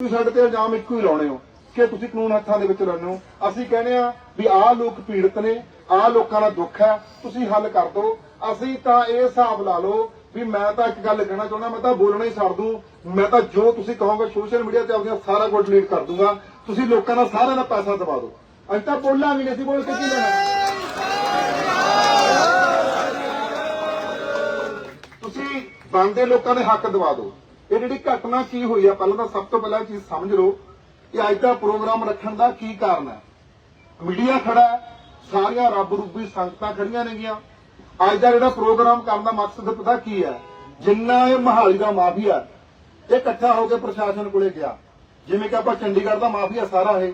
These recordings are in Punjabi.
ਤੁਸੀਂ ਸਾਡੇ ਤੇ ਇਲਜ਼ਾਮ ਇੱਕੋ ਹੀ ਲਾਉਣੇ ਹੋ ਕਿ ਤੁਸੀਂ ਕਾਨੂੰਨ ਹੱਥਾਂ ਦੇ ਵਿੱਚ ਲੈਂਦੇ ਹੋ। ਅਸੀਂ ਕਹਿੰਦੇ ਆ ਵੀ ਆਹ ਲੋਕ ਪੀੜਤ ਨੇ, ਆਹ ਲੋਕਾਂ ਦਾ ਦੁੱਖ ਹੈ, ਤੁਸੀਂ ਹੱਲ ਕਰ ਦਿਓ। ਅਸੀਂ ਤਾਂ ਇਹ ਹਿਸਾਬ ਲਾ ਲਓ ਵੀ ਮੈਂ ਤਾਂ ਇੱਕ ਗੱਲ ਕਹਿਣਾ ਚਾਹੁੰਦਾ, ਮੈਂ ਤਾਂ ਬੋਲਣਾ ਹੀ ਛੱਡ ਦੂੰ। ਮੈਂ ਤਾਂ ਜੋ ਤੁਸੀਂ ਕਹੋਗੇ ਸੋਸ਼ਲ ਮੀਡੀਆ ਤੇ ਆਪਣੀਆਂ ਸਾਰਾ ਕੁਝ ਡਿਲੀਟ ਕਰ ਦੂੰਗਾ। ਤੁਸੀਂ ਲੋਕਾਂ ਦਾ ਸਾਰਿਆਂ ਦਾ ਪੈਸਾ ਦਵਾ ਦਿਓ। ਅਸੀਂ ਤਾਂ ਬੋਲਾਂਗੇ ਨਹੀਂ, ਅਸੀਂ ਬੋਲ ਕੇ ਕੀ ਲੈਣਾ? ਤੁਸੀਂ ਬੰਦੇ ਲੋਕਾਂ ਦੇ ਹੱਕ ਦਵਾ ਦਿਓ। ਇਹ ਜਿਹੜੀ ਘਟਨਾ ਕੀ ਹੋਈ ਆ, ਪਹਿਲਾਂ ਤਾਂ ਸਭ ਤੋਂ ਪਹਿਲਾਂ ਚੀਜ਼ ਸਮਝ ਲਓ ਕਿ ਅੱਜ ਦਾ ਪ੍ਰੋਗਰਾਮ ਰੱਖਣ ਦਾ ਕੀ ਕਾਰਨ ਹੈ। ਮੀਡੀਆ ਖੜਾ ਸਾਰੀਆਂ ਰੱਬ ਰੂਪੀ ਸੰਗਤਾਂ ਖੜੀਆਂ ਨੇਗੀਆਂ। ਅੱਜ ਦਾ ਜਿਹੜਾ ਪ੍ਰੋਗਰਾਮ ਕਰਨ ਦਾ ਮਕਸਦ ਪਤਾ ਕੀ ਹੈ? ਜਿੰਨਾ ਇਹ ਮਹਾਲੀ ਦਾ ਮਾਫੀਆ ਇਹ ਇਕੱਠਾ ਹੋ ਕੇ ਪ੍ਰਸ਼ਾਸਨ ਕੋਲੇ ਗਿਆ। ਜਿਵੇਂ ਕਿ ਆਪਾਂ ਚੰਡੀਗੜ੍ਹ ਦਾ ਮਾਫੀਆ ਸਾਰਾ ਇਹ।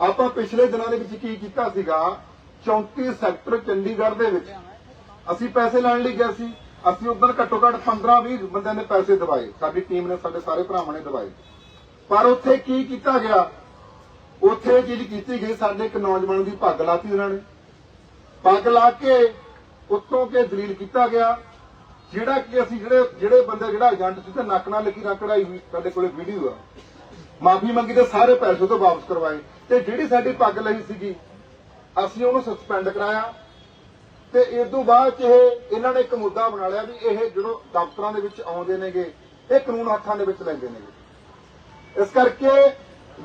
ਆਪਾਂ ਪਿਛਲੇ ਦਿਨਾਂ ਦੇ ਵਿੱਚ ਕੀ ਕੀਤਾ ਸੀਗਾ? 34 ਸੈਕਟਰ ਚੰਡੀਗੜ੍ਹ ਦੇ ਵਿੱਚ ਅਸੀਂ ਪੈਸੇ ਲੈਣ ਲਈ ਗਏ ਸੀ। ਅਸੀਂ ਉਧਰ ਘੱਟੋ ਘੱਟ 15-20 ਬੰਦਿਆਂ ਨੇ ਪੈਸੇ ਦਵਾਏ। ਸਾਡੀ ਟੀਮ ਨੇ, ਸਾਡੇ ਸਾਰੇ ਭਰਾਵਾਂ ਨੇ ਦਵਾਏ। ਪਰ ਉੱਥੇ ਕੀ ਕੀਤਾ ਗਿਆ? ਉੱਥੇ ਇਹ ਕੀਤੀ ਗਈ, ਸਾਡੇ ਇੱਕ ਨੌਜਵਾਨ ਦੀ ਪੱਗ ਲਾਤੀ ਉਹਨਾਂ ਨੇ। ਪੱਗ ਲਾ ਕੇ ਉੱਤੋਂ ਕੇ ਦਲੀਲ ਕੀਤਾ ਗਿਆ, ਜਿਹੜਾ ਕਿ ਅਸੀਂ ਜਿਹੜੇ ਜਿਹੜੇ ਬੰਦੇ, ਜਿਹੜਾ ਏਜੰਟ ਸੀ, ਤੇ ਨੱਕ ਨਾਲ ਲਕੀਰਾਂ ਕਢਾਈ ਹੋਈ, ਸਾਡੇ ਕੋਲੇ ਵੀਡੀਓ ਆ। ਮਾਫੀ ਮੰਗੀ ਤੇ ਸਾਰੇ ਪੈਸੇ ਤੋਂ ਵਾਪਸ ਕਰਵਾਏ। ਤੇ ਜਿਹੜੀ ਸਾਡੀ ਪੱਗ ਲਈ ਸੀਗੀ, ਅਸੀਂ ਉਹਨੂੰ ਸਸਪੈਂਡ ਕਰਾਇਆ। ਤੇ ਇਸ ਤੋਂ ਬਾਅਦ ਚ ਇਹ, ਇਹਨਾਂ ਨੇ ਇੱਕ ਮੁੱਦਾ ਬਣਾ ਲਿਆ ਵੀ ਇਹ ਜਦੋਂ ਦਫ਼ਤਰਾਂ ਦੇ ਵਿੱਚ ਆਉਂਦੇ ਨੇਗੇ, ਇਹ ਕਾਨੂੰਨ ਹੱਥਾਂ ਦੇ ਵਿੱਚ ਲੈਂਦੇ ਨੇਗੇ। ਇਸ ਕਰਕੇ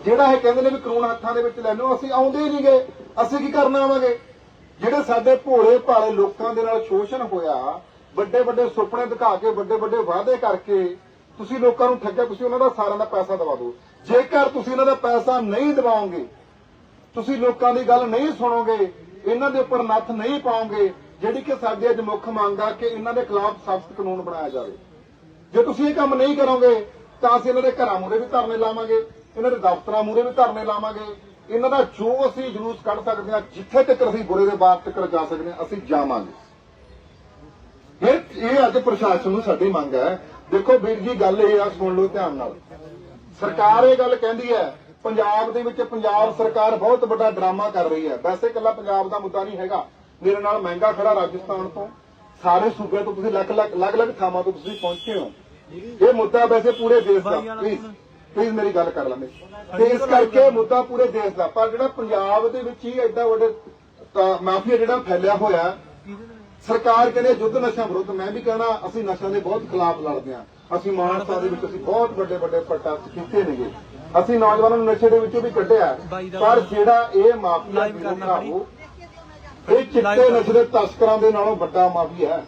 ਜਿਹੜਾ ਇਹ ਕਹਿੰਦੇ ਨੇ ਵੀ ਕਾਨੂੰਨ ਹੱਥਾਂ ਦੇ ਵਿੱਚ ਲੈ ਲਓ ਅਸੀਂ ਆਉਂਦੇ ਹੀ ਨਹੀਂਗੇ, ਅਸੀਂ ਕੀ ਕਰਨ ਆਵਾਂਗੇ? ਜਿਹੜੇ ਸਾਡੇ ਭੋਲੇ ਭਾਲੇ ਲੋਕਾਂ ਦੇ ਨਾਲ ਸ਼ੋਸ਼ਣ ਹੋਇਆ ਵੱਡੇ ਵੱਡੇ ਸੁਪਨੇ ਦਿਖਾ ਕੇ ਵੱਡੇ ਵੱਡੇ ਵਾਅਦੇ ਕਰਕੇ ਤੁਸੀਂ ਲੋਕਾਂ ਨੂੰ ਠੱਗਿਆ, ਤੁਸੀਂ ਉਹਨਾਂ ਦਾ ਸਾਰਿਆਂ ਦਾ ਪੈਸਾ ਦਵਾ ਦਿਓ। ਜੇਕਰ ਤੁਸੀਂ ਇਹਨਾਂ ਦਾ ਪੈਸਾ ਨਹੀਂ ਦਿਵਾਓਗੇ, ਤੁਸੀਂ ਲੋਕਾਂ ਦੀ ਗੱਲ ਨਹੀਂ ਸੁਣੋਗੇ ਇਹਨਾਂ ਦੇ ਉੱਪਰ ਨੱਥ ਨਹੀਂ ਪਾਓਗੇ ਜਿਹੜੀ ਕਿ ਸਾਡੀ ਅੱਜ ਮੁੱਖ ਮੰਗ ਆ ਕਿ ਇਹਨਾਂ ਦੇ ਖਿਲਾਫ ਸਖਤ ਕਾਨੂੰਨ ਬਣਾਇਆ ਜਾਵੇ। ਜੇ ਤੁਸੀਂ ਇਹ ਕੰਮ ਨਹੀਂ ਕਰੋਗੇ, ਤਾਂ ਅਸੀਂ ਇਹਨਾਂ ਦੇ ਘਰਾਂ ਮੂਹਰੇ ਵੀ ਧਰਨੇ ਲਾਵਾਂਗੇ, ਇਹਨਾਂ ਦੇ ਦਫ਼ਤਰਾਂ ਮੂਹਰੇ ਵੀ ਧਰਨੇ ਲਾਵਾਂਗੇ। ਇਹਨਾਂ ਦਾ ਜੋ ਅਸੀਂ ਜਲੂਸ ਕੱਢ ਸਕਦੇ ਹਾਂ, ਜਿੱਥੇ ਤੱਕ ਅਸੀਂ ਬੁਰੇ ਦੇ ਬਾਤ ਤੱਕ ਜਾ ਸਕਦੇ ਹਾਂ, ਅਸੀਂ ਜਾਵਾਂਗੇ। ਇਹ ਇਹ ਅੱਜ ਪ੍ਰਸ਼ਾਸਨ ਨੂੰ ਸਾਡੀ ਮੰਗ ਹੈ। ਦੇਖੋ ਵੀਰ ਜੀ, ਗੱਲ ਇਹ ਆ, ਸੁਣ ਲਓ ਧਿਆਨ ਨਾਲ। ਸਰਕਾਰ ਇਹ ਗੱਲ ਕਹਿੰਦੀ ਹੈ ਪੰਜਾਬ ਦੇ ਵਿੱਚ ਪੰਜਾਬ ਸਰਕਾਰ ਬਹੁਤ ਵੱਡਾ ਡਰਾਮਾ ਕਰ ਰਹੀ ਹੈ। ਵੈਸੇ ਇਕੱਲਾ ਪੰਜਾਬ ਦਾ ਮੁੱਦਾ ਨਹੀਂ ਹੈਗਾ। ਮੇਰੇ ਨਾਲ ਮਹਿੰਗਾ ਖੜਾ ਰਾਜਸਥਾਨ ਤੋਂ। ਸਾਰੇ ਸੂਬੇ ਤੋਂ ਤੁਸੀਂ ਲੱਖ ਲੱਖ ਅਲੱਗ-ਅਲੱਗ ਥਾਵਾਂ ਤੋਂ ਤੁਸੀਂ ਪਹੁੰਚੇ ਹੋ। ਇਹ ਮੁੱਦਾ ਵੈਸੇ ਪੂਰੇ ਦੇਸ਼ ਦਾ। ਪਲੀਜ਼ ਪਲੀਜ਼ ਮੇਰੀ ਗੱਲ ਕਰ ਲੈਂਦੇ। ਤੇ ਇਸ ਕਰਕੇ ਮੁੱਦਾ ਪੂਰੇ ਦੇਸ਼ ਦਾ। ਪਰ ਜਿਹੜਾ ਪੰਜਾਬ ਦੇ ਵਿੱਚ ਹੀ ਐਡਾ ਵੱਡਾ ਮਾਫੀਆ ਜਿਹੜਾ ਫੈਲਿਆ ਹੋਇਆ ਸਰਕਾਰ ਕਹਿੰਦੇ ਯੁੱਧ ਨਸ਼ਾ ਵਿਰੁੱਧ। ਮੈਂ ਵੀ ਕਹਿਣਾ ਅਸੀਂ ਨਸ਼ਿਆਂ ਦੇ ਬਹੁਤ ਖਿਲਾਫ ਲੜਦੇ ਹਾਂ। ਅਸੀਂ ਮਾਨਸਾ ਦੇ ਵਿੱਚ ਅਸੀਂ ਬਹੁਤ ਵੱਡੇ ਵੱਡੇ ਪ੍ਰੋਟੈਸਟ ਕੀਤੇ ਨੇਗੇ। ਅਸੀਂ ਨੌਜਵਾਨਾਂ ਨੂੰ ਨਸ਼ੇ ਦੇ ਵਿੱਚੋਂ ਵੀ ਕੱਢਿਆ। ਪਰ ਜਿਹੜਾ ਇਹ ਮਾਫੀਆ ਭਰਾਵੋ ਇਹ ਚਿੱਟੇ ਨਸ਼ੇ ਦੇ ਤਸਕਰਾਂ ਦੇ ਨਾਲੋਂ ਵੱਡਾ ਮਾਫੀਆ ਹੈ।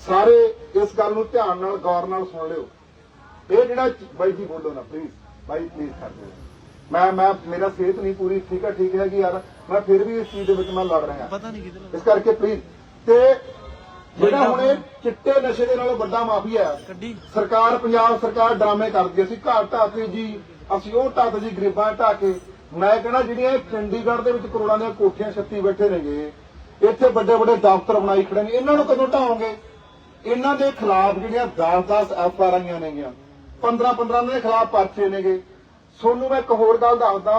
ਸਾਰੇ ਇਸ ਗੱਲ ਨੂੰ ਧਿਆਨ ਨਾਲ ਗੌਰ ਨਾਲ ਸੁਣ ਲਿਓ। ਇਹ ਜਿਹੜਾ ਬਾਈ ਜੀ ਬੋਲੋ ਨਾ ਪਲੀਜ਼ ਬਾਈ ਪਲੀਜ਼ ਕਰ ਦਿਓ। ਮੈਂ ਮੈਂ ਮੇਰਾ ਸਿਹਤ ਨਹੀਂ ਪੂਰੀ ਠੀਕ ਹੈ ਠੀਕ ਹੈ ਕਿ ਯਾਰ ਮੈਂ ਫਿਰ ਵੀ ਇਸ ਚੀਜ਼ ਦੇ ਵਿੱਚ ਮੈਂ ਲੜ ਰਿਹਾ। ਪਤਾ ਨਹੀਂ ਕਿਧਰ ਇਸ ਕਰਕੇ ਪਲੀਜ਼ ਤੇ ਜਿਹੜਾ ਹੁਣ ਇਹ ਚਿੱਟੇ ਨਸ਼ੇ ਦੇ ਨਾਲੋਂ ਵੱਡਾ ਮਾਫੀਆ ਹੈ। ਸਰਕਾਰ ਪੰਜਾਬ ਸਰਕਾਰ ਡਰਾਮੇ ਕਰਦੀ। ਅਸੀਂ ਘਰ ਢਾਤੇ ਜੀ ਅਸੀਂ ਉਹ ਢਾਤ ਜੀ ਗਰੀਬਾਂ ਢਾ ਕੇ। ਮੈਂ ਕਹਿੰਦਾ ਜਿਹੜੀਆਂ ਚੰਡੀਗੜ੍ਹ ਦੇ ਵਿੱਚ ਕਰੋੜਾਂ ਦੀਆਂ ਕੋਠੀਆਂ ਛੱਤੀ ਬੈਠੇ ਨੇਗੇ ਇੱਥੇ ਵੱਡੇ ਵੱਡੇ ਦਫ਼ਤਰ ਬਣਾਈ ਖੜੇ ਨੇ। ਇਹਨਾਂ ਨੂੰ ਕਦੋਂ ਢਾਓਗੇ? ਇਹਨਾਂ ਦੇ ਖਿਲਾਫ ਜਿਹੜੀਆਂ 10-10 ਐਫ ਆਰ ਆਈਆਂ ਨੇਗੀਆਂ 15-15 ਦੇ ਖਿਲਾਫ ਪਰਚੇ ਨੇਗੇ। ਸੋਨੂੰ ਮੈਂ ਇੱਕ ਹੋਰ ਗੱਲ ਦੱਸਦਾ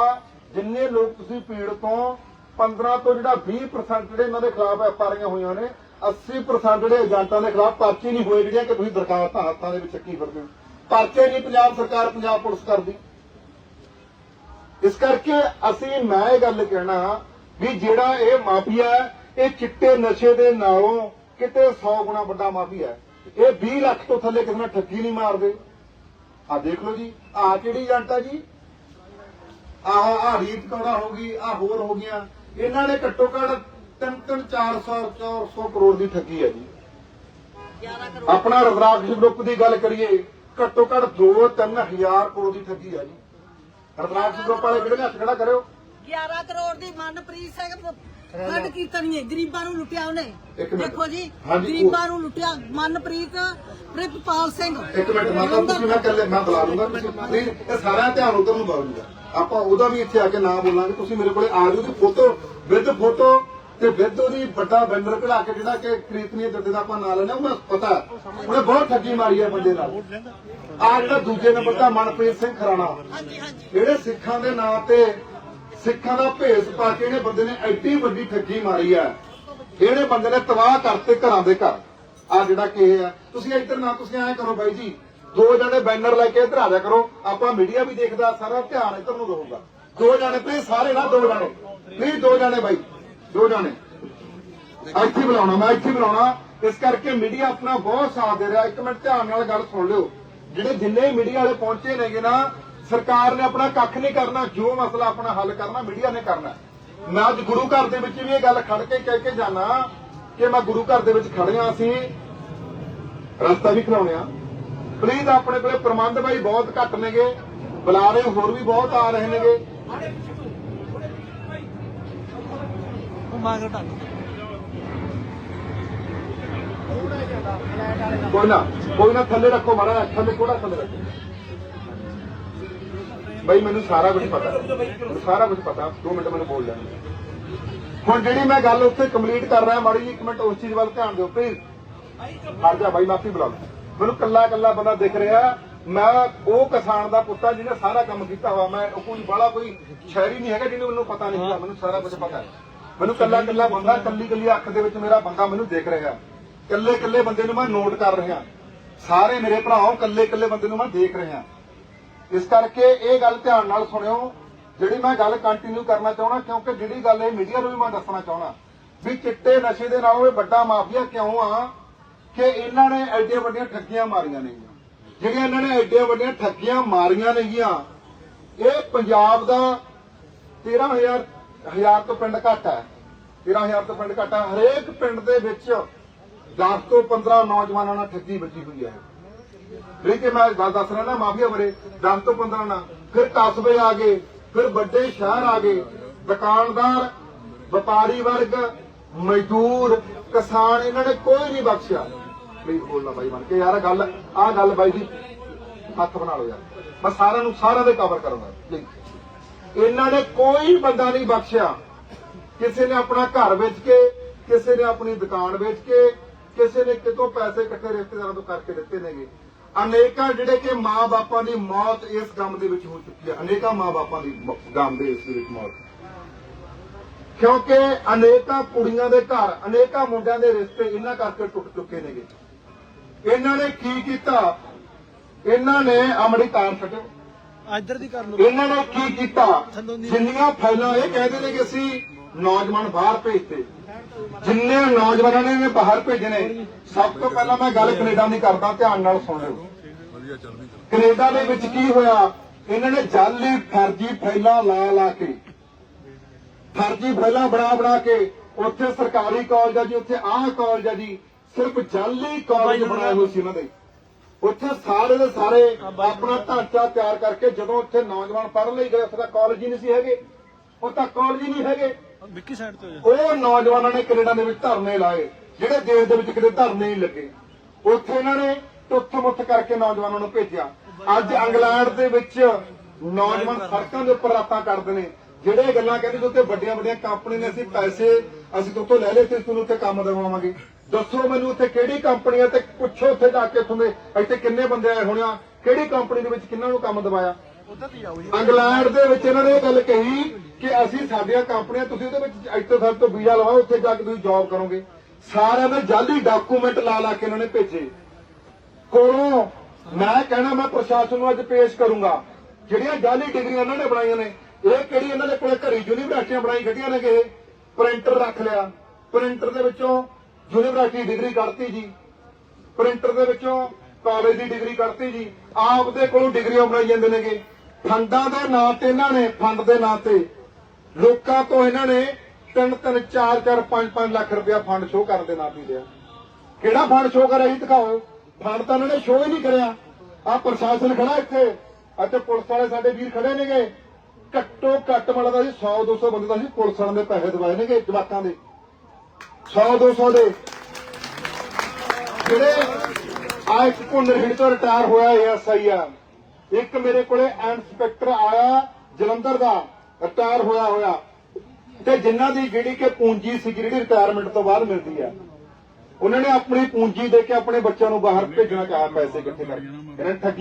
ਜਿੰਨੇ ਲੋਕ ਤੁਸੀਂ ਪੀੜ ਤੋਂ 15 ਤੋਂ ਜਿਹੜਾ 20% ਜਿਹੜੇ ਇਹਨਾਂ ਦੇ ਖਿਲਾਫ ਐਫ ਆਰ ਆਈਆਂ ਹੋਈਆਂ ਨੇ 80% ਜਿਹੜੇ ਏਜੰਟਾਂ ਦੇ ਖਿਲਾਫ ਪਰਚੇ ਨਹੀਂ ਹੋਏ ਜਿਹੜੀਆਂ ਕਿ ਤੁਸੀਂ ਦਰਖਾਸਤਾਂ ਹੱਥਾਂ ਦੇ ਵਿੱਚ ਚੱਕੀ ਫਿਰਦੇ ਹੋ। ਪਰਚੇ ਨਹੀਂ ਪੰਜਾਬ ਸਰਕਾਰ ਪੰਜਾਬ ਪੁਲਿਸ ਕਰਦੀ। ਇਸ ਕਰਕੇ ਅਸੀਂ, ਮੈਂ ਇਹ ਗੱਲ ਕਹਿਣਾ ਵੀ ਜਿਹੜਾ ਇਹ ਮਾਫੀਆ ਹੈ, ਇਹ ਚਿੱਟੇ ਨਸ਼ੇ ਦੇ ਨਾਲੋਂ ਕਿਤੇ 100 ਗੁਣਾ ਵੱਡਾ ਮਾਫੀਆ ਹੈ। ਇਹ 20 ਲੱਖ ਤੋਂ ਥੱਲੇ ਕਿਸੇ ਨਾਲ ਠੱਗੀ ਨਹੀਂ ਮਾਰਦੇ। ਆ ਦੇਖ ਲਓ ਜੀ ਆ ਕਿਹੜੀ ਜਨਤਾ ਜੀ? ਆਹ ਆ ਰੀਤ ਕੌੜਾ ਹੋ ਗਈ ਆ ਹੋਰ ਹੋ ਗਈਆਂ। ਇਹਨਾਂ ਨੇ ਘੱਟੋ ਘੱਟ 3-3 400 400 ਕਰੋੜ ਦੀ ਠੱਗੀ ਹੈ ਜੀ। ਆਪਣਾ ਰਵਰਾਕਸ਼ ਗਰੁੱਪ ਦੀ ਗੱਲ ਕਰੀਏ ਘੱਟੋ ਘੱਟ 2-3 ਹਜ਼ਾਰ ਕਰੋੜ ਦੀ ਠੱਗੀ ਹੈ ਜੀ। ਰਵਰਾਕਸ਼ ਗਰੁੱਪ ਵਾਲੇ ਕਿਹੜੇ ਨੇ ਹੱਥ ਖੜਾ ਕਰਿਓ? 11 ਕਰੋੜ ਦੀ ਮਨਪ੍ਰੀਤ ਸਿੰਘ ਫੰਡ ਕੀਤਣੀ ਹੈ ਗਰੀਬਾਂ ਨੂੰ ਲੁੱਟਿਆ ਉਹਨੇ। ਇੱਕ ਮਿੰਟ। ਦੇਖੋ ਜੀ ਹਾਂਜੀ, ਉਹ- ਗਰੀਬਾਂ ਨੂੰ ਲੁੱਟਿਆ ਮਨਪ੍ਰੀਤ ਪ੍ਰਿਤਪਾਲ ਸਿੰਘ। ਇੱਕ ਮਿੰਟ ਮਾਤਾ ਤੁਸੀਂ ਮੈਂ ਕੱਲੇ ਮੈਂ ਬੁਲਾ ਲੂੰਗਾ ਤੁਸੀਂ ਪਲੀਜ਼ ਇਹ ਸਾਰਾ ਧਿਆਨ ਉਧਰ ਨੂੰ ਬਾਹੂਗਾ ਆਪਾਂ ਉਹਦਾ ਵੀ ਇੱਥੇ ਆ ਕੇ ਨਾਮ ਬੋਲਾਂਗੇ। ਤੁਸੀਂ ਮੇਰੇ ਕੋਲੇ ਆ ਜਾਓ ਤੇ ਫੋਟੋ ਵਿਦ ਫੋਟੋ ਤੇ ਵਿਦ ਉਹਦੀ ਵੱਡਾ ਬੈਨਰ ਕਢਾ ਕੇ ਜਿਹੜਾ ਕਿ ਪ੍ਰੀਤਨੀ ਦੱਦੇ ਦਾ ਆਪਾਂ ਨਾਂ ਲੈਣਾ ਉਹਨੂੰ ਪਤਾ ਹੈ। ਉਹਨੇ ਬਹੁਤ ਠੱਗੀ ਮਾਰੀ ਹੈ ਬੰਦੇ ਨਾਲ। ਆ ਜਿਹੜਾ ਦੂਜੇ ਨੰਬਰ ਦਾ ਮਨਪ੍ਰੀਤ ਸਿੰਘ ਖਰਾਣਾ। ਜਿਹੜੇ ਸਿੱਖਾਂ ਦੇ ਨਾਂ ਤੇ ਸਿੱਖਾਂ ਦਾ ਭੇਸ ਪਾ ਕੇ ਇਹਨੇ ਬੰਦੇ ਨੇ ਐਡੀ ਵੱਡੀ ਠੱਗੀ ਮਾਰੀ ਆ ਇਹਨੇ ਬੰਦੇ ਨੇ ਤਬਾਹ ਕਰਤੇ ਘਰਾਂ ਦੇ ਘਰ। ਆ ਜਿਹੜਾ ਕਿ ਇਹ ਆ ਤੁਸੀਂ ਇੱਧਰ ਨਾ ਤੁਸੀਂ ਐਂ ਕਰੋ ਬਾਈ ਜੀ। ਦੋ ਜਣੇ ਬੈਨਰ ਲੈ ਕੇ ਇੱਧਰ ਆ ਜਾ ਕਰੋ। ਆਪਾਂ ਮੀਡੀਆ ਵੀ ਦੇਖਦਾ ਸਾਰਾ ਧਿਆਨ ਇੱਧਰ ਨੂੰ ਰਹੂਗਾ ਦੋ ਜਣੇ ਪਲੀਜ਼ ਸਾਰੇ ਨਾ ਦੋ ਜਣੇ। ਪਲੀਜ਼ ਦੋ ਜਣੇ ਬਾਈ। ਦੋ ਜਣੇ। ਇੱਥੇ ਬੁਲਾਉਣਾ, ਮੈਂ ਇੱਥੇ ਬੁਲਾਉਣਾ। ਇਸ ਕਰਕੇ ਮੀਡੀਆ ਆਪਣਾ ਬਹੁਤ ਸਾਥ ਦੇ ਰਿਹਾ। ਇੱਕ ਮਿੰਟ ਧਿਆਨ ਨਾਲ ਗੱਲ ਸੁਣ ਲਿਓ। ਜਿਹੜੇ ਜਿੰਨੇ ਮੀਡੀਆ ਵਾਲੇ ਪਹੁੰਚੇ ਨੇਗੇ ਨਾ, ਸਰਕਾਰ ਨੇ ਆਪਣਾ ਕੱਖ ਨਹੀਂ ਕਰਨਾ। ਜੋ ਮਸਲਾ ਆਪਣਾ ਹੱਲ ਕਰਨਾ ਮੀਡੀਆ ਨੇ ਕਰਨਾ। ਮੈਂ ਅੱਜ ਗੁਰੂ ਘਰ ਦੇ ਵਿੱਚ ਵੀ ਇਹ ਗੱਲ ਖੜ ਕੇ ਕਹਿ ਕੇ ਜਾਣਾ ਕਿ ਮੈਂ ਗੁਰੂ ਘਰ ਦੇ ਵਿੱਚ ਖੜਿਆ ਅਸੀਂ ਰਸਤਾ ਵੀ ਖਲਾਉਣੇ ਆ ਪਲੀਜ਼ ਆਪਣੇ ਕੋਲੇ ਪ੍ਰਬੰਧ ਬਾਈ ਬਹੁਤ ਘੱਟ ਨੇਗੇ। ਬੁਲਾਰੇ ਹੋਰ ਵੀ ਬਹੁਤ ਆ ਰਹੇ ਨੇਗੇ। ਉਹ ਮਾਂਗ ਕੋਈ ਨਾ ਕੋਈ ਨਾ ਥੱਲੇ ਰੱਖੋ ਮਾਰਾ ਥੱਲੇ ਥੋੜਾ ਥੱਲੇ ਰੱਖੋ। ਬਈ ਮੈਨੂੰ ਸਾਰਾ ਕੁਝ ਪਤਾ, ਮੈਨੂੰ ਸਾਰਾ ਕੁਝ ਪਤਾ 2 ਮਿੰਟ ਮੈਨੂੰ ਬੋਲ ਲੈਣ ਹੁਣ ਜਿਹੜੀ ਮੈਂ ਗੱਲ ਉੱਥੇ ਕੰਪਲੀਟ ਕਰ ਰਿਹਾ, ਮਾੜੀ ਜੀ ਇੱਕ ਮਿੰਟ ਉਸ ਚੀਜ਼ ਵੱਲ ਧਿਆਨ ਦਿਓ ਪਲੀਜ਼ ਹਰ ਜਾ ਬਾਈ, ਮਾਫੀ ਬੁਲਾ ਮੈਨੂੰ ਕੱਲਾ ਕੱਲਾ ਬੰਦਾ ਦਿਖ ਰਿਹਾ, ਮੈਂ ਉਹ ਕਿਸਾਨ ਦਾ ਪੁੱਤਾ ਜਿਹਨੇ ਸਾਰਾ ਕੰਮ ਕੀਤਾ ਹੋਇਆ, ਮੈਂ ਉਹ ਕੋਈ ਬੜਾ ਕੋਈ ਸ਼ਹਿਰੀ ਨਹੀਂ ਹੈਗਾ ਜਿਹਨੂੰ ਮੈਨੂੰ ਪਤਾ ਨਹੀਂ ਹੁੰਦਾ, ਮੈਨੂੰ ਸਾਰਾ ਕੁਝ ਪਤਾ ਹੈ। ਮੈਨੂੰ ਕੱਲਾ ਕੱਲਾ ਬੰਦਾ, ਕੱਲੀ ਕੱਲੀ ਅੱਖ ਦੇ ਵਿੱਚ ਮੇਰਾ ਬੰਦਾ ਮੈਨੂੰ ਦੇਖ ਰਿਹਾ। ਕੱਲੇ ਕੱਲੇ ਬੰਦੇ ਨੂੰ ਮੈਂ ਨੋਟ ਕਰ ਰਿਹਾ। ਸਾਰੇ ਮੇਰੇ ਭਰਾਓ, ਕੱਲੇ ਕੱਲੇ ਬੰਦੇ ਨੂੰ ਮੈਂ ਦੇਖ ਰਿਹਾ। ਇਸ ਕਰਕੇ ਇਹ ਗੱਲ ਧਿਆਨ ਨਾਲ ਸੁਣਿਓ। ਜਿਹੜੀ ਮੈਂ ਗੱਲ ਕੰਟੀਨਿਊ ਕਰਨਾ ਚਾਹਣਾ ਕਿਉਂਕਿ ਜਿਹੜੀ ਗੱਲ ਇਹ ਮੀਡੀਆ ਨੂੰ ਵੀ ਮੈਂ ਦੱਸਣਾ ਚਾਹਣਾ ਵੀ ਚਿੱਟੇ ਨਸ਼ੇ ਦੇ ਨਾਲੋਂ ਇਹ ਵੱਡਾ ਮਾਫੀਆ ਕਿਉਂ ਆ? ਕਿ ਇਹਨਾਂ ਨੇ ਐਡੀਆਂ ਵੱਡੀਆਂ ਠੱਗੀਆਂ ਮਾਰੀਆਂ ਨੇਗੀਆਂ ਜਿਹੜੀਆਂ ਇਹਨਾਂ ਨੇ ਐਡੀਆਂ ਵੱਡੀਆਂ ਠੱਗੀਆਂ ਮਾਰੀਆਂ ਨੇਗੀਆਂ, ਇਹ ਪੰਜਾਬ ਦਾ 13000 ਹਜ਼ਾਰ ਤੋਂ ਪਿੰਡ ਘੱਟ ਹੈ 13000 ਤੋਂ ਪਿੰਡ ਘੱਟ ਹੈ, ਹਰੇਕ ਪਿੰਡ ਦੇ ਵਿੱਚ 10 ਤੋਂ 15 ਨੌਜਵਾਨਾਂ ਨਾਲ ਠੱਗੀ ਬਚੀ ਹੋਈ ਹੈ। ਠੀਕ ਹੈ ਮੈਂ ਗੱਲ ਦੱਸ ਰਿਹਾ ਨਾ ਮਾਫੀਆ ਬਾਰੇ 10 ਤੋਂ 15 ਨਾਲ। ਫਿਰ ਕਸਬੇ ਆ ਗਏ, ਫਿਰ ਵੱਡੇ ਸ਼ਹਿਰ ਆ ਗਏ। ਦੁਕਾਨਦਾਰ, ਵਪਾਰੀ ਵਰਗ, ਮਜ਼ਦੂਰ, ਕਿਸਾਨ, ਇਹਨਾਂ ਨੇ ਕੋਈ ਨਹੀਂ ਬਖਸ਼ਿਆ। ਪਲੀਜ਼ ਬੋਲਣਾ ਬਾਈ ਬਣ ਕੇ, ਯਾਰ ਗੱਲ, ਆਹ ਗੱਲ ਬਾਈ ਦੀ ਹੱਥ ਬਣਾ ਲਓ ਯਾਰ। ਮੈਂ ਸਾਰਿਆਂ ਨੂੰ, ਸਾਰਿਆਂ ਦੇ ਕਵਰ ਕਰੂੰਗਾ ਪਲੀਜ਼ ਇਹਨਾਂ ਨੇ ਕੋਈ ਬੰਦਾ ਨਹੀਂ ਬਖਸ਼ਿਆ। ਕਿਸੇ ਨੇ ਆਪਣਾ ਘਰ ਵੇਚ ਕੇ, ਕਿਸੇ ਨੇ ਆਪਣੀ ਦੁਕਾਨ ਵੇਚ ਕੇ, ਕਿਸੇ ਨੇ ਕਿਤੋਂ ਪੈਸੇ ਇਕੱਠੇ ਰਿਸ਼ਤੇਦਾਰਾਂ ਤੋਂ ਕਰਕੇ ਦਿੱਤੇ ਨੇਗੇ। ਅਨੇਕਾਂ ਜਿਹੜੇ ਕਿ ਮਾਂ-ਬਾਪਾਂ ਦੀ ਮੌਤ ਇਸ ਗਮ ਦੇ ਵਿੱਚ ਹੋ ਚੁੱਕੀ ਹੈ। ਅਨੇਕਾਂ ਮਾਂ-ਬਾਪਾਂ ਦੀ ਗਮ ਦੇ ਇਸ ਵਿੱਚ ਮੌਤ। ਕਿਉਂਕਿ ਅਨੇਕਾਂ ਕੁੜੀਆਂ ਦੇ ਘਰ, ਅਨੇਕਾਂ ਮੁੰਡਿਆਂ ਦੇ ਰਿਸ਼ਤੇ ਇਹਨਾਂ ਕਰਕੇ ਟੁੱਟ ਚੁੱਕੇ ਨੇਗੇ। ਇਹਨਾਂ ਨੇ ਕੀ ਕੀਤਾ? ਇਹਨਾਂ ਨੇ ਅਮੜੀ ਤਾਰ ਛੱਡੋ ਇੱਧਰ ਦੀ ਕਰ ਲਓ ਇਹਨਾਂ ਨੇ ਕੀ ਕੀਤਾ? ਜਿੰਨੀਆਂ ਫਾਈਲਾਂ ਇਹ ਕਹਿੰਦੇ ਨੇ ਕਿ ਅਸੀਂ ਨੌਜਵਾਨ ਬਾਹਰ ਭੇਜਤੇ। ਜਿੰਨੇ ਨੌਜਵਾਨਾਂ ਨੇ ਇਹਨੇ ਬਾਹਰ ਭੇਜੇ ਨੇ ਸਭ ਤੋਂ ਪਹਿਲਾਂ ਮੈਂ ਗੱਲ ਕੈਨੇਡਾ ਦੀ ਕਰਦਾ ਧਿਆਨ ਨਾਲ ਸੁਣ ਲਿਓ ਕੈਨੇਡਾ ਦੇ ਵਿੱਚ ਕੀ ਹੋਇਆ? ਇਹਨਾਂ ਨੇ ਜਾਲੀ ਫਰਜੀ ਫਾਈਲਾਂ ਲਾ ਲਾ ਕੇ ਫਰਜੀ ਫਾਈਲਾਂ ਬਣਾ ਬਣਾ ਕੇ ਉੱਥੇ ਸਰਕਾਰੀ ਕਾਲਜ ਆ ਜੀ ਉੱਥੇ ਆਹ ਕਾਲਜ ਆ ਜੀ ਸਿਰਫ ਜਾਲੀ ਕਾਲਜ ਬਣਾਏ ਹੋਏ ਸੀ ਇਹਨਾਂ ਦੇ। ਉੱਥੇ ਸਾਰੇ ਦੇ ਸਾਰੇ ਆਪਣਾ ਢਾਂਚਾ ਤਿਆਰ ਕਰਕੇ ਜਦੋਂ ਉੱਥੇ ਨੌਜਵਾਨ ਪੜ੍ਹਨ ਲਈ ਗਏ ਉੱਥੇ ਤਾਂ ਕਾਲਜ ਹੀ ਨਹੀਂ ਸੀ ਹੈਗੇ। ਉਹ ਤਾਂ ਕਾਲਜ ਹੀ ਨਹੀਂ ਹੈਗੇ। ਵਿੱਕੀ ਸਾਈਡ ਤੋਂ ਉਹ ਨੌਜਵਾਨਾਂ ਨੇ ਕੈਨੇਡਾ ਦੇ ਵਿੱਚ ਧਰਨੇ ਲਾਏ ਜਿਹੜੇ ਦੇਸ਼ ਦੇ ਵਿੱਚ ਕਿਤੇ ਧਰਨੇ ਨਹੀਂ ਲੱਗੇ। ਉੱਥੇ ਇਹਨਾਂ ਨੇ ਟੁੱਥ ਮੁੱਥ ਕਰਕੇ ਨੌਜਵਾਨਾਂ ਨੂੰ ਭੇਜਿਆ। ਅੱਜ ਇੰਗਲੈਂਡ ਦੇ ਵਿੱਚ ਨੌਜਵਾਨ ਸੜਕਾਂ ਦੇ ਉੱਪਰ ਰਾਤਾਂ ਕਰਦੇ ਨੇ। ਜਿਹੜੇ ਗੱਲਾਂ ਕਹਿੰਦੇ ਤੇ ਵੱਡੀਆਂ ਵੱਡੀਆਂ ਕੰਪਨੀ ਨੇ ਅਸੀਂ ਪੈਸੇ ਅਸੀਂ ਤੋਂ ਲੈ ਲਏ ਤੇ ਤੁਹਾਨੂੰ ਉੱਥੇ ਕੰਮ ਦਿਵਾਵਾਂਗੇ। ਦੱਸੋ ਮੈਨੂੰ ਉੱਥੇ ਕਿਹੜੀ ਕੰਪਨੀ ਹੈ ਤੇ ਪੁੱਛੋ ਉੱਥੇ ਜਾ ਕੇ ਤੁਹਾਨੂੰ ਇੱਥੇ ਕਿੰਨੇ ਬੰਦੇ ਆਏ ਹੋਣੇ ਆ ਕਿਹੜੀ ਕੰਪਨੀ ਦੇ ਵਿੱਚ ਕਿੰਨਾਂ ਨੂੰ ਕੰਮ ਦਿਵਾਇਆ ਇੰਗਲੈਂਡ ਦੇ ਵਿੱਚ ਇਹਨਾਂ ਨੇ ਇਹ ਗੱਲ ਕਹੀ ਕਿ ਅਸੀਂ ਸਾਡੀਆਂ ਕੰਪਨੀਆਂ ਤੁਸੀਂ ਉਹਦੇ ਵਿੱਚ ਇੱਥੇ ਸਾਡੇ ਤੋਂ ਵੀਜ਼ਾ ਲਵਾਓ ਉੱਥੇ ਜਾ ਕੇ ਤੁਸੀਂ ਜੌਬ ਕਰੋਗੇ। ਸਾਰਿਆਂ ਨੇ ਜਾਲੀ ਡਾਕੂਮੈਂਟ ਲਾ ਲਾ ਕੇ ਇਹਨਾਂ ਨੇ ਭੇਜੇ। ਕੋਲੋਂ ਮੈਂ ਕਹਿਣਾ ਮੈਂ ਪ੍ਰਸ਼ਾਸਨ ਨੂੰ ਅੱਜ ਪੇਸ਼ ਕਰੂੰਗਾ ਜਿਹੜੀਆਂ ਜਾਲੀ ਡਿਗਰੀਆਂ ਇਹਨਾਂ ਨੇ ਬਣਾਈਆਂ ਨੇ ਇਹ ਕਿਹੜੀ ਇਹਨਾਂ ਦੇ ਕੋਲੇ ਘਰੀ ਯੂਨੀਵਰਸਿਟੀਆਂ ਬਣਾਈ ਖੜੀਆਂ ਨੇ ਕਿ ਪ੍ਰਿੰਟਰ ਰੱਖ ਲਿਆ। ਪ੍ਰਿੰਟਰ ਦੇ ਵਿੱਚੋਂ ਯੂਨੀਵਰਸਿਟੀ ਡਿਗਰੀ ਕੱਢਤੀ ਜੀ। ਪ੍ਰਿੰਟਰ ਦੇ ਵਿੱਚੋਂ ਕਾਲਜ ਦੀ ਡਿਗਰੀ ਕੱਢਤੀ ਜੀ। ਆਪ ਕੋਲੋਂ ਡਿਗਰੀਆਂ ਬਣਾਈ ਜਾਂਦੇ ਨੇਗੇ। ਫੰਡਾਂ ਦੇ ਨਾਂ ਤੇ ਇਹਨਾਂ ਨੇ, ਫੰਡ ਦੇ ਨਾਂ ਤੇ। ਲੋਕਾਂ ਤੋਂ ਇਹਨਾਂ ਨੇ 3 3 4 4 5 5 ਲੱਖ ਰੁਪਇਆ ਫੰਡ ਸ਼ੋਅ ਕਰਨ ਦੇ ਨਾਂ ਤੇ ਲਿਆ। ਕਿਹੜਾ ਫੰਡ ਸ਼ੋਅ ਕਰਿਆ ਜੀ ਦਿਖਾਓ। ਫੰਡ ਤਾਂ ਇਹਨਾਂ ਨੇ ਸ਼ੋਅ ਹੀ ਨਹੀਂ ਕਰਿਆ। ਆ ਪ੍ਰਸ਼ਾਸਨ ਖੜਾ ਇੱਥੇ। ਅਤੇ ਪੁਲਿਸ ਵਾਲੇ ਸਾਡੇ ਵੀਰ ਖੜੇ ਨੇਗੇ। ਘੱਟੋ ਘੱਟ ਮਤਲਬ ਅਸੀਂ 100 200 ਬੰਦੇ ਦਾ ਅਸੀਂ ਪੁਲਿਸ ਵਾਲਿਆਂ ਦੇ ਪੈਸੇ ਦਵਾਏ ਨੇਗੇ ਜਵਾਕਾਂ ਦੇ। 100 200 ਦੇ। ਜਿਹੜੇ ਆ ਇੱਕ ਭੁੰਨਰ ਹਿੱਟ ਤੋਂ ਰਿਟਾਇਰ ਹੋਇਆ ਐਸਆਈ ਆ। ਇੱਕ ਮੇਰੇ ਕੋਲੇ ਇੰਸਪੈਕਟਰ ਆਇਆ, ਜਲੰਧਰ ਦਾ, ਰਿਟਾਇਰ ਹੋਇਆ ਹੋਇਆ। ਤੇ ਜਿਨ੍ਹਾਂ ਦੀ ਜਿਹੜੀ ਕਿ ਪੂੰਜੀ ਸੀ ਜਿਹੜੀ ਰਿਟਾਇਰਮੈਂਟ ਤੋਂ ਬਾਅਦ ਮਿਲਦੀ ਆ। ਉਹਨਾਂ ਨੇ ਆਪਣੀ ਪੂੰਜੀ ਦੇ ਕੇ ਆਪਣੇ ਬੱਚਿਆਂ ਨੂੰ ਬਾਹਰ ਭੇਜਣਾ ਚਾਹਿਆ ਪੈਸੇ ਇਕੱਠੇ ਕਰਕੇ। ਇਹਨਾਂ ਠੱਗੀਆਂ